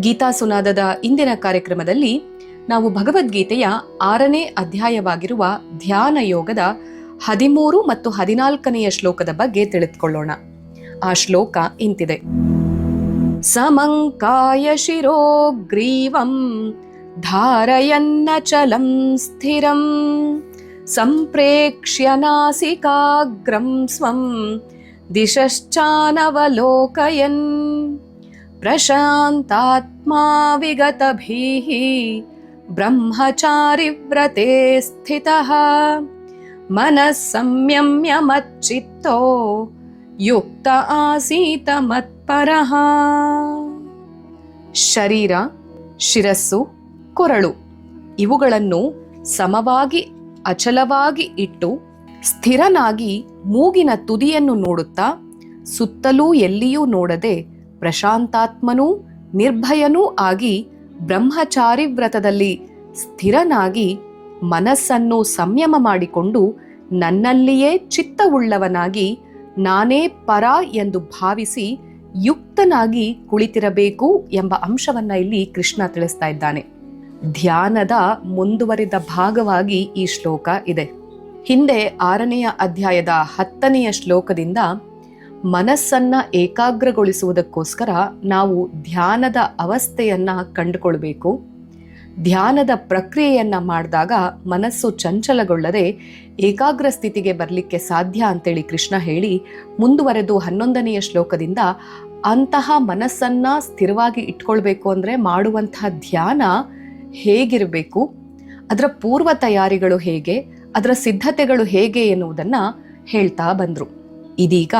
ಗೀತಾ ಸುನಾದದ ಇಂದಿನ ಕಾರ್ಯಕ್ರಮದಲ್ಲಿ ನಾವು ಭಗವದ್ಗೀತೆಯ ಆರನೇ ಅಧ್ಯಾಯವಾಗಿರುವ ಧ್ಯಾನ ಯೋಗದ ಹದಿಮೂರು ಮತ್ತು ಹದಿನಾಲ್ಕನೆಯ ಶ್ಲೋಕದ ಬಗ್ಗೆ ತಿಳಿದುಕೊಳ್ಳೋಣ. ಆ ಶ್ಲೋಕ ಇಂತಿದೆ. ಸಮಂಕಾಯ ಶಿರೋ ಗ್ರೀವಂ ಧಾರಯನ್ನ ಚಲಂ ಸ್ಥಿರಂ, ಸಂಪ್ರೇಕ್ಷ್ಯ ನಾಸಿಕಾಗ್ರಂ ಸ್ವಂ, ದಿಶಶ್ಚಾನವಲೋಕಯನ್. ಪ್ರಶಾಂತಾತ್ಮಾ ವಿಗತಭೀಃ ಬ್ರಹ್ಮಚಾರಿವ್ರತೆ ಸ್ಥಿತಃ ಮನಃ ಸಂಯಮ್ಯ ಮಚ್ಚಿತ್ತೋ ಯುಕ್ತ ಆಸೀತ ಮತ್ಪರಃ ಶರೀರ ಶಿರಸ್ಸು ಕೊರಳು ಇವುಗಳನ್ನು ಸಮವಾಗಿ, ಅಚಲವಾಗಿ ಇಟ್ಟು ಸ್ಥಿರನಾಗಿ ಮೂಗಿನ ತುದಿಯನ್ನು ನೋಡುತ್ತಾ ಸುತ್ತಲೂ ಎಲ್ಲಿಯೂ ನೋಡದೆ ಪ್ರಶಾಂತಾತ್ಮನೂ ನಿರ್ಭಯನೂ ಆಗಿ ಬ್ರಹ್ಮಚಾರಿ ವ್ರತದಲ್ಲಿ ಸ್ಥಿರನಾಗಿ ಮನಸ್ಸನ್ನು ಸಂಯಮ ಮಾಡಿಕೊಂಡು ನನ್ನಲ್ಲಿಯೇ ಚಿತ್ತವುಳ್ಳವನಾಗಿ ನಾನೇ ಪರ ಎಂದು ಭಾವಿಸಿ ಯುಕ್ತನಾಗಿ ಕುಳಿತಿರಬೇಕು ಎಂಬ ಅಂಶವನ್ನ ಇಲ್ಲಿ ಕೃಷ್ಣ ತಿಳಿಸ್ತಾ ಇದ್ದಾನೆ. ಧ್ಯಾನದ ಮುಂದುವರಿದ ಭಾಗವಾಗಿ ಈ ಶ್ಲೋಕ ಇದೆ. ಹಿಂದೆ ಆರನೆಯ ಅಧ್ಯಾಯದ ಹತ್ತನೆಯ ಶ್ಲೋಕದಿಂದ ಮನಸ್ಸನ್ನ ಏಕಾಗ್ರಗೊಳಿಸುವುದಕ್ಕೋಸ್ಕರ ನಾವು ಧ್ಯಾನದ ಅವಸ್ಥೆಯನ್ನ ಕಂಡುಕೊಳ್ಬೇಕು. ಧ್ಯಾನದ ಪ್ರಕ್ರಿಯೆಯನ್ನ ಮಾಡಿದಾಗ ಮನಸ್ಸು ಚಂಚಲಗೊಳ್ಳದೆ ಏಕಾಗ್ರ ಸ್ಥಿತಿಗೆ ಬರಲಿಕ್ಕೆ ಸಾಧ್ಯ ಅಂತೇಳಿ ಕೃಷ್ಣ ಹೇಳಿ ಮುಂದುವರೆದು ಹನ್ನೊಂದನೆಯ ಶ್ಲೋಕದಿಂದ ಅಂತಹ ಮನಸ್ಸನ್ನ ಸ್ಥಿರವಾಗಿ ಇಟ್ಕೊಳ್ಬೇಕು ಅಂದ್ರೆ ಮಾಡುವಂತಹ ಧ್ಯಾನ ಹೇಗಿರಬೇಕು? ಅದರ ಪೂರ್ವ ತಯಾರಿಗಳು ಹೇಗೆ? ಅದರ ಸಿದ್ಧತೆಗಳು ಹೇಗೆ ಎನ್ನುವುದನ್ನು ಹೇಳ್ತಾ ಬಂದರು. ಇದೀಗ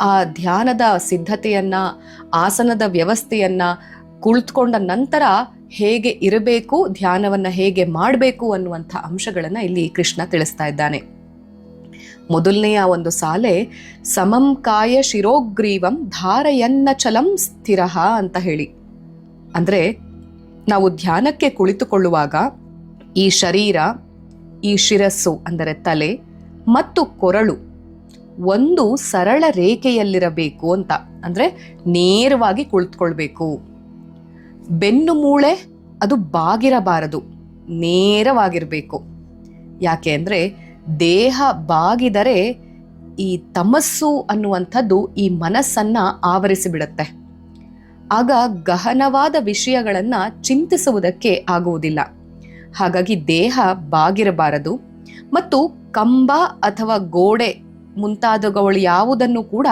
ಆ ಧ್ಯಾನದ ಸಿದ್ಧತೆಯನ್ನು, ಆಸನದ ವ್ಯವಸ್ಥೆಯನ್ನ ಕುಳಿತುಕೊಂಡ ನಂತರ ಹೇಗೆ ಇರಬೇಕು, ಧ್ಯಾನವನ್ನ ಹೇಗೆ ಮಾಡಬೇಕು ಅನ್ನುವಂಥ ಅಂಶಗಳನ್ನು ಇಲ್ಲಿ ಕೃಷ್ಣ ತಿಳಿಸ್ತಾ ಇದ್ದಾನೆ. ಮೊದಲನೆಯ ಒಂದು ಸಾಲೆ, ಸಮಂ ಕಾಯ ಶಿರೋಗ್ರೀವಂ ಧಾರಯನ್ನ ಚಲಂ ಸ್ಥಿರ ಅಂತ ಹೇಳಿ. ಅಂದರೆ ನಾವು ಧ್ಯಾನಕ್ಕೆ ಕುಳಿತುಕೊಳ್ಳುವಾಗ ಈ ಶರೀರ, ಈ ಶಿರಸ್ಸು ಅಂದರೆ ತಲೆ ಮತ್ತು ಕೊರಳು ಒಂದು ಸರಳ ರೇಖೆಯಲ್ಲಿರಬೇಕು ಅಂತ. ಅಂದ್ರೆ ನೇರವಾಗಿ ಕುಳಿತುಕೊಳ್ಬೇಕು. ಬೆನ್ನು ಮೂಳೆ ಅದು ಬಾಗಿರಬಾರದು. ನೇರವಾಗಿರಬೇಕು. ಯಾಕೆ ಅಂದರೆ ದೇಹ ಬಾಗಿದರೆ ಈ ತಮಸ್ಸು ಅನ್ನುವಂಥದ್ದು ಈ ಮನಸ್ಸನ್ನ ಆವರಿಸಿಬಿಡುತ್ತೆ. ಆಗ ಗಹನವಾದ ವಿಷಯಗಳನ್ನು ಚಿಂತಿಸುವುದಕ್ಕೆ ಆಗುವುದಿಲ್ಲ. ಹಾಗಾಗಿ ದೇಹ ಬಾಗಿರಬಾರದು. ಮತ್ತು ಕಂಬ ಅಥವಾ ಗೋಡೆ ಮುಂತಾದವುಗಳು ಯಾವುದನ್ನು ಕೂಡ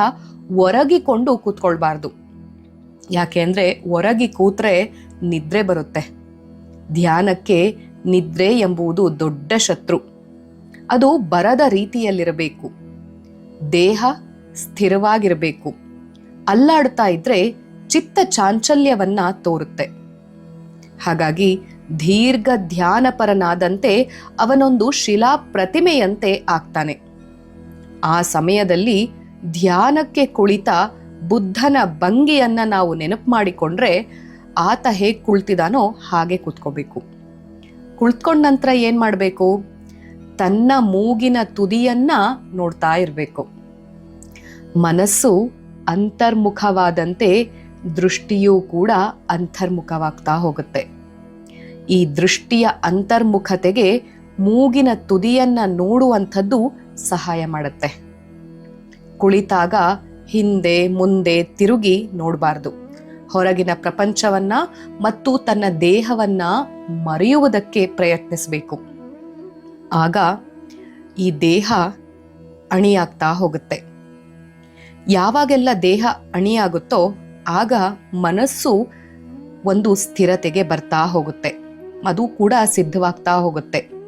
ಒರಗಿಕೊಂಡು ಕೂತ್ಕೊಳ್ಬಾರ್ದು. ಯಾಕೆ ಹೊರಗಿ ಕೂತ್ರೆ ನಿದ್ರೆ ಬರುತ್ತೆ. ಧ್ಯಾನಕ್ಕೆ ನಿದ್ರೆ ಎಂಬುದು ದೊಡ್ಡ ಶತ್ರು. ಅದು ಬರದ ರೀತಿಯಲ್ಲಿರಬೇಕು. ದೇಹ ಸ್ಥಿರವಾಗಿರಬೇಕು. ಅಲ್ಲಾಡ್ತಾ ಇದ್ರೆ ಚಿತ್ತ ಚಾಂಚಲ್ಯವನ್ನ ತೋರುತ್ತೆ. ಹಾಗಾಗಿ ದೀರ್ಘ ಧ್ಯಾನಪರನಾದಂತೆ ಅವನೊಂದು ಶಿಲಾ ಪ್ರತಿಮೆಯಂತೆ ಆಗ್ತಾನೆ. ಆ ಸಮಯದಲ್ಲಿ ಧ್ಯಾನಕ್ಕೆ ಕುಳಿತ ಬುದ್ಧನ ಭಂಗಿಯನ್ನ ನಾವು ನೆನಪು ಮಾಡಿಕೊಂಡ್ರೆ ಆತ ಹೇಗೆ ಕುಳ್ತಿದಾನೋ ಹಾಗೆ ಕೂತ್ಕೋಬೇಕು. ಕುಳ್ತ್ಕೊಂಡ ನಂತರ ಏನು ಮಾಡಬೇಕು? ತನ್ನ ಮೂಗಿನ ತುದಿಯನ್ನ ನೋಡ್ತಾ ಇರಬೇಕು. ಮನಸ್ಸು ಅಂತರ್ಮುಖವಾದಂತೆ ದೃಷ್ಟಿಯೂ ಕೂಡ ಅಂತರ್ಮುಖವಾಗ್ತಾ ಹೋಗುತ್ತೆ. ಈ ದೃಷ್ಟಿಯ ಅಂತರ್ಮುಖತೆಗೆ ಮೂಗಿನ ತುದಿಯನ್ನ ನೋಡುವಂಥದ್ದು ಸಹಾಯ ಮಾಡುತ್ತೆ. ಕುಳಿತಾಗ ಹಿಂದೆ ಮುಂದೆ ತಿರುಗಿ ನೋಡಬಾರ್ದು. ಹೊರಗಿನ ಪ್ರಪಂಚವನ್ನ ಮತ್ತು ತನ್ನ ದೇಹವನ್ನ ಮರೆಯುವುದಕ್ಕೆ ಪ್ರಯತ್ನಿಸಬೇಕು. ಆಗ ಈ ದೇಹ ಅಣಿಯಾಗ್ತಾ ಹೋಗುತ್ತೆ. ಯಾವಾಗೆಲ್ಲ ದೇಹ ಅಣಿಯಾಗುತ್ತೋ ಆಗ ಮನಸ್ಸು ಒಂದು ಸ್ಥಿರತೆಗೆ ಬರ್ತಾ ಹೋಗುತ್ತೆ. ಅದು ಕೂಡ ಸಿದ್ಧವಾಗ್ತಾ ಹೋಗುತ್ತೆ.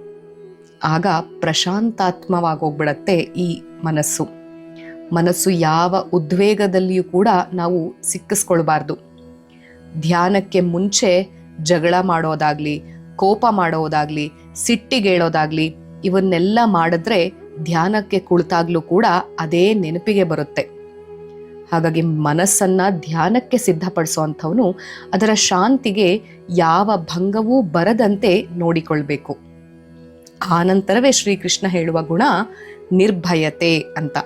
ಆಗ ಪ್ರಶಾಂತಾತ್ಮವಾಗೋಗ್ಬಿಡತ್ತೆ ಈ ಮನಸ್ಸು. ಮನಸ್ಸು ಯಾವ ಉದ್ವೇಗದಲ್ಲಿಯೂ ಕೂಡ ನಾವು ಸಿಕ್ಕಿಸ್ಕೊಳ್ಬಾರ್ದು. ಧ್ಯಾನಕ್ಕೆ ಮುಂಚೆ ಜಗಳ ಮಾಡೋದಾಗ್ಲಿ, ಕೋಪ ಮಾಡೋದಾಗ್ಲಿ ಸಿಟ್ಟಿಗೇಳೋದಾಗ್ಲಿ ಇವನ್ನೆಲ್ಲ ಮಾಡಿದ್ರೆ ಧ್ಯಾನಕ್ಕೆ ಕುಳಿತಾಗ್ಲೂ ಕೂಡ ಅದೇ ನೆನಪಿಗೆ ಬರುತ್ತೆ. ಹಾಗಾಗಿ ಮನಸ್ಸನ್ನ ಧ್ಯಾನಕ್ಕೆ ಸಿದ್ಧಪಡಿಸುವಂಥವನು ಅದರ ಶಾಂತಿಗೆ ಯಾವ ಭಂಗವೂ ಬರದಂತೆ ನೋಡಿಕೊಳ್ಬೇಕು. ಆನಂತರವೇ ಶ್ರೀಕೃಷ್ಣ ಹೇಳುವ ಗುಣ ನಿರ್ಭಯತೆ ಅಂತ.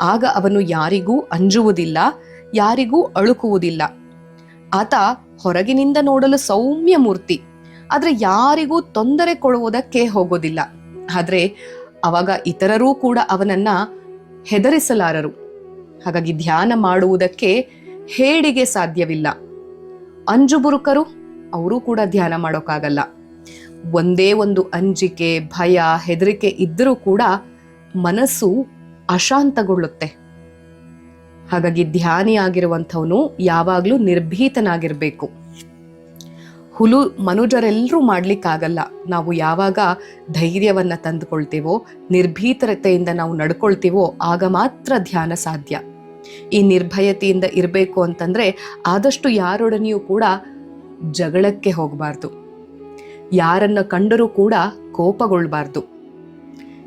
ಆಗ ಅವನು ಯಾರಿಗೂ ಅಂಜುವುದಿಲ್ಲ, ಯಾರಿಗೂ ಅಳುಕುವುದಿಲ್ಲ. ಆತ ಹೊರಗಿನಿಂದ ನೋಡಲು ಸೌಮ್ಯ ಮೂರ್ತಿ, ಆದರೆ ಯಾರಿಗೂ ತೊಂದರೆ ಕೊಡುವುದಕ್ಕೆ ಹೋಗೋದಿಲ್ಲ ಆದರೆ ಅವಾಗ ಇತರರೂ ಕೂಡ ಅವನನ್ನ ಹೆದರಿಸಲಾರರು. ಹಾಗಾಗಿ ಧ್ಯಾನ ಮಾಡುವುದಕ್ಕೆ ಹೇಡಿಗೆ ಸಾಧ್ಯವಿಲ್ಲ. ಅಂಜುಬುರುಕರು ಅವರೂ ಕೂಡ ಧ್ಯಾನ ಮಾಡೋಕ್ಕಾಗಲ್ಲ. ಒಂದೇ ಒಂದು ಅಂಜಿಕೆ, ಭಯ, ಹೆದರಿಕೆ ಇದ್ದರೂ ಕೂಡ ಮನಸ್ಸು ಅಶಾಂತಗೊಳ್ಳುತ್ತೆ. ಹಾಗಾಗಿ ಧ್ಯಾನಿ ಆಗಿರುವಂಥವನು ಯಾವಾಗಲೂ ನಿರ್ಭೀತನಾಗಿರಬೇಕು. ಹುಲು ಮನುಜರೆಲ್ಲರೂ ಮಾಡಲಿಕ್ಕಾಗಲ್ಲ. ನಾವು ಯಾವಾಗ ಧೈರ್ಯವನ್ನು ತಂದುಕೊಳ್ತೀವೋ ನಿರ್ಭೀತರತೆಯಿಂದ ನಾವು ನಡ್ಕೊಳ್ತೀವೋ, ಆಗ ಮಾತ್ರ ಧ್ಯಾನ ಸಾಧ್ಯ. ಈ ನಿರ್ಭಯತೆಯಿಂದ ಇರಬೇಕು ಅಂತಂದರೆ ಆದಷ್ಟು ಯಾರೊಡನೆಯೂ ಕೂಡ ಜಗಳಕ್ಕೆ ಹೋಗಬಾರ್ದು. ಯಾರನ್ನ ಕಂಡರೂ ಕೂಡ ಕೋಪಗೊಳ್ಬಾರ್ದು.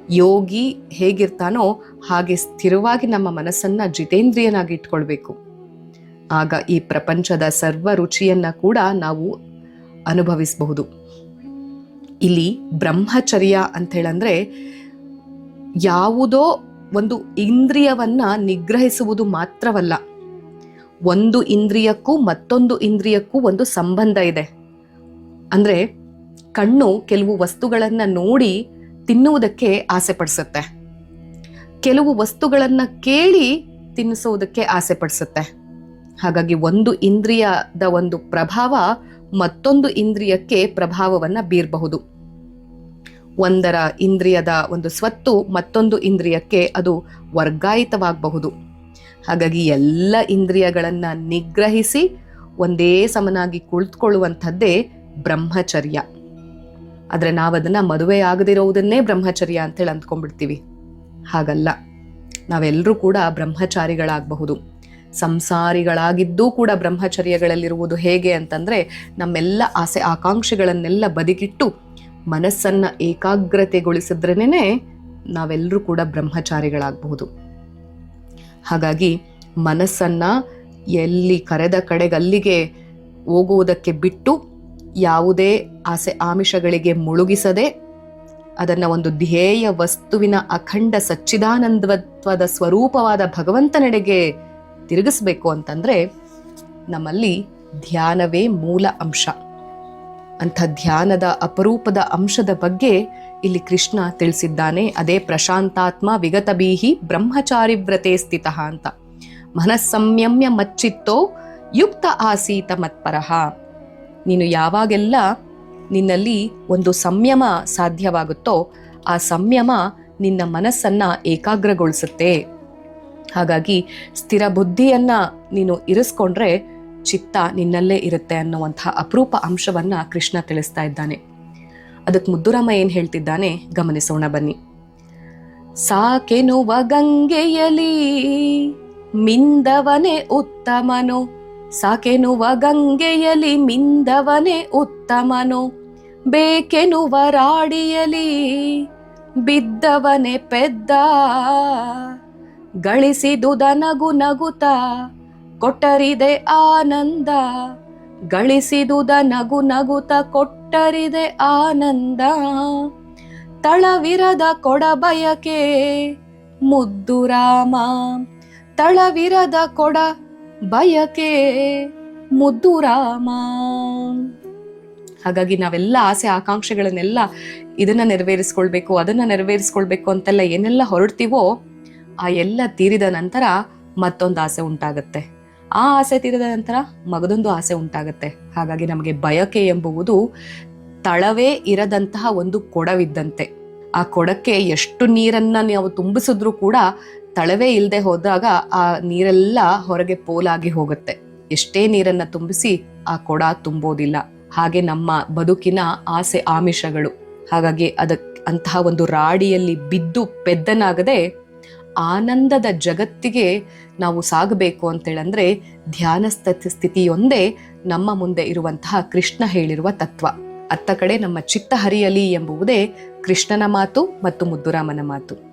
ಯೋಗಿ ಹೇಗಿರ್ತಾನೋ ಹಾಗೆ ಸ್ಥಿರವಾಗಿ ನಮ್ಮ ಮನಸ್ಸನ್ನ ಜಿತೇಂದ್ರಿಯನಾಗಿ ಇಟ್ಕೊಳ್ಬೇಕು. ಆಗ ಈ ಪ್ರಪಂಚದ ಸರ್ವ ರುಚಿಯನ್ನ ಕೂಡ ನಾವು ಅನುಭವಿಸಬಹುದು. ಇಲ್ಲಿ ಬ್ರಹ್ಮಚರ್ಯ ಅಂತ ಹೇಳಂದ್ರೆ ಯಾವುದೋ ಒಂದು ಇಂದ್ರಿಯವನ್ನ ನಿಗ್ರಹಿಸುವುದು ಮಾತ್ರವಲ್ಲ. ಒಂದು ಇಂದ್ರಿಯಕ್ಕೂ ಮತ್ತೊಂದು ಇಂದ್ರಿಯಕ್ಕೂ ಒಂದು ಸಂಬಂಧ ಇದೆ. ಅಂದ್ರೆ ಕಣ್ಣು ಕೆಲವು ವಸ್ತುಗಳನ್ನು ನೋಡಿ ತಿನ್ನುವುದಕ್ಕೆ ಆಸೆ ಪಡಿಸುತ್ತೆ ಕೆಲವು ವಸ್ತುಗಳನ್ನು ಕೇಳಿ ತಿನ್ನಿಸೋದಕ್ಕೆ ಆಸೆ ಪಡಿಸುತ್ತೆ ಹಾಗಾಗಿ ಒಂದು ಇಂದ್ರಿಯದ ಒಂದು ಪ್ರಭಾವ ಮತ್ತೊಂದು ಇಂದ್ರಿಯಕ್ಕೆ ಪ್ರಭಾವವನ್ನ ಬೀರಬಹುದು. ಒಂದರ ಇಂದ್ರಿಯದ ಒಂದು ಸ್ವತ್ತು ಮತ್ತೊಂದು ಇಂದ್ರಿಯಕ್ಕೆ ಅದು ವರ್ಗಾಯಿತವಾಗಬಹುದು. ಹಾಗಾಗಿ ಎಲ್ಲ ಇಂದ್ರಿಯಗಳನ್ನು ನಿಗ್ರಹಿಸಿ ಒಂದೇ ಸಮನಾಗಿ ಕುಳಿತುಕೊಳ್ಳುವಂಥದ್ದೇ ಬ್ರಹ್ಮಚರ್ಯ. ಆದ್ರೆ ನಾವದನ್ನು ಮದುವೆ ಆಗದಿರೋದನ್ನೇ ಬ್ರಹ್ಮಚರ್ಯ ಅಂತೇಳಿ ಅಂದ್ಕೊಂಡ್ಬಿಡ್ತೀವಿ. ಹಾಗಲ್ಲ. ನಾವೆಲ್ಲರೂ ಕೂಡ ಬ್ರಹ್ಮಚಾರಿಗಳಾಗಬಹುದು. ಸಂಸಾರಿಗಳಾಗಿದ್ದೂ ಕೂಡ ಬ್ರಹ್ಮಚರ್ಯಗಳಲ್ಲಿರುವುದು ಹೇಗೆ ಅಂತಂದ್ರೆ ನಮ್ಮೆಲ್ಲ ಆಸೆ ಆಕಾಂಕ್ಷೆಗಳನ್ನೆಲ್ಲ ಬದಿಗಿಟ್ಟು ಮನಸ್ಸನ್ನ ಏಕಾಗ್ರತೆಗೊಳಿಸಿದ್ರೇನೆ ನಾವೆಲ್ಲರೂ ಕೂಡ ಬ್ರಹ್ಮಚಾರಿಗಳಾಗಬಹುದು. ಹಾಗಾಗಿ ಮನಸ್ಸನ್ನ ಎಲ್ಲಿ ಕರೆದ ಕಡೆಗೆ ಅಲ್ಲಿಗೆ ಹೋಗುವುದಕ್ಕೆ ಬಿಟ್ಟು ಯಾವುದೇ ಆಸೆ ಆಮಿಷಗಳಿಗೆ ಮುಳುಗಿಸದೆ ಅದನ್ನ ಒಂದು ಧ್ಯೇಯ ವಸ್ತುವಿನ ಅಖಂಡ ಸಚ್ಚಿದಾನಂದತ್ವದ ಸ್ವರೂಪವಾದ ಭಗವಂತನೆಡೆಗೆ ತಿರುಗಿಸ್ಬೇಕು ಅಂತಂದ್ರೆ ನಮ್ಮಲ್ಲಿ ಧ್ಯಾನವೇ ಮೂಲ ಅಂಶ. ಅಂಥ ಧ್ಯಾನದ ಅಪರೂಪದ ಅಂಶದ ಬಗ್ಗೆ ಇಲ್ಲಿ ಕೃಷ್ಣ ತಿಳಿಸಿದ್ದಾನೆ. ಅದೇ ಪ್ರಶಾಂತಾತ್ಮ ವಿಗತಬೀಹಿ ಬ್ರಹ್ಮಚಾರಿ ವ್ರತೆ ಸ್ಥಿತ ಅಂತ. ಮನಸ್ಸಂಯಮ್ಯ ಮಚ್ಚಿತ್ತೋ ಯುಕ್ತ ಆಸೀತ ಮತ್ಪರಹ ನೀನು ಯಾವಾಗೆಲ್ಲ ನಿನ್ನಲ್ಲಿ ಒಂದು ಸಂಯಮ ಸಾಧ್ಯವಾಗುತ್ತೋ ಆ ಸಂಯಮ ನಿನ್ನ ಮನಸ್ಸನ್ನ ಏಕಾಗ್ರಗೊಳಿಸುತ್ತೆ. ಹಾಗಾಗಿ ಸ್ಥಿರ ಬುದ್ಧಿಯನ್ನ ನೀನು ಇರಿಸ್ಕೊಂಡ್ರೆ ಚಿತ್ತ ನಿನ್ನಲ್ಲೇ ಇರುತ್ತೆ ಅನ್ನುವಂತಹ ಅಪರೂಪ ಅಂಶವನ್ನ ಕೃಷ್ಣ ತಿಳಿಸ್ತಾ ಇದ್ದಾನೆ. ಅದಕ್ಕೆ ಮುದ್ದುರಾಮ ಏನು ಹೇಳ್ತಿದ್ದಾನೆ? ಗಮನಿಸೋಣ ಬನ್ನಿ. ಸಾಕೆನುವ ಗಂಗೆಯಲಿ ಮಿಂದವನೇ ಉತ್ತಮನು. ಸಾಕೆನುವ ಗಂಗೆಯಲಿ ಮಿಂದವನೇ ಉತ್ತಮನು, ಬೇಕೆನುವ ರಾಡಿಯಲಿ ಬಿದ್ದವನೇ ಪೆದ್ದ. ಗಳಿಸಿದುದ ನಗು ನಗುತ, ಕೊಟ್ಟರಿದೆ ಆನಂದ. ಗಳಿಸಿದುದ ನಗು ನಗುತ, ಕೊಟ್ಟರಿದೆ ಆನಂದ. ತಳವಿರದ ಕೊಡ ಬಯಕೆ ಮುದ್ದು ರಾಮ, ತಳವಿರದ ಕೊಡ ಬಯಕೆ ಮುದ್ದು ರಾಮ. ಹಾಗಾಗಿ ನಾವೆಲ್ಲ ಆಸೆ, ಆಕಾಂಕ್ಷೆಗಳನ್ನೆಲ್ಲ ಇದನ್ನ ನೆರವೇರಿಸ್ಕೊಳ್ಬೇಕು, ಅದನ್ನ ನೆರವೇರಿಸ್ಕೊಳ್ಬೇಕು ಅಂತೆಲ್ಲ ಏನೆಲ್ಲ ಹೊರಡ್ತೀವೋ ಆ ಎಲ್ಲ ತೀರಿದ ನಂತರ ಮತ್ತೊಂದು ಆಸೆ ಉಂಟಾಗತ್ತೆ. ಆ ಆಸೆ ತೀರಿದ ನಂತರ ಮಗದೊಂದು ಆಸೆ ಉಂಟಾಗತ್ತೆ. ಹಾಗಾಗಿ ನಮಗೆ ಬಯಕೆ ಎಂಬುವುದು ತಳವೇ ಇರದಂತಹ ಒಂದು ಕೊಡವಿದ್ದಂತೆ. ಆ ಕೊಡಕ್ಕೆ ಎಷ್ಟು ನೀರನ್ನ ನಾವು ತುಂಬಿಸಿದ್ರೂ ಕೂಡ ತಳವೇ ಇಲ್ಲದೆ ಹೋದಾಗ ಆ ನೀರೆಲ್ಲ ಹೊರಗೆ ಪೋಲಾಗಿ ಹೋಗುತ್ತೆ. ಎಷ್ಟೇ ನೀರನ್ನ ತುಂಬಿಸಿ ಆ ಕೊಡ ತುಂಬೋದಿಲ್ಲ. ಹಾಗೆ ನಮ್ಮ ಬದುಕಿನ ಆಸೆ ಆಮಿಷಗಳು. ಹಾಗಾಗಿ ಅದಕ್ಕೆ ಅಂತಹ ಒಂದು ರಾಡಿಯಲ್ಲಿ ಬಿದ್ದು ಪೆದ್ದನಾಗದೆ ಆನಂದದ ಜಗತ್ತಿಗೆ ನಾವು ಸಾಗಬೇಕು ಅಂತೇಳಂದ್ರೆ ಧ್ಯಾನ ಸ್ಥಿತಿ ಸ್ಥಿತಿಯೊಂದೇ ನಮ್ಮ ಮುಂದೆ ಇರುವಂತಹ ಕೃಷ್ಣ ಹೇಳಿರುವ ತತ್ವ. ಅತ್ತ ಕಡೆ ನಮ್ಮ ಚಿತ್ತ ಹರಿಯಲಿ ಎಂಬುವುದೇ ಕೃಷ್ಣನ ಮಾತು ಮತ್ತು ಮುದ್ದುರಾಮನ ಮಾತು.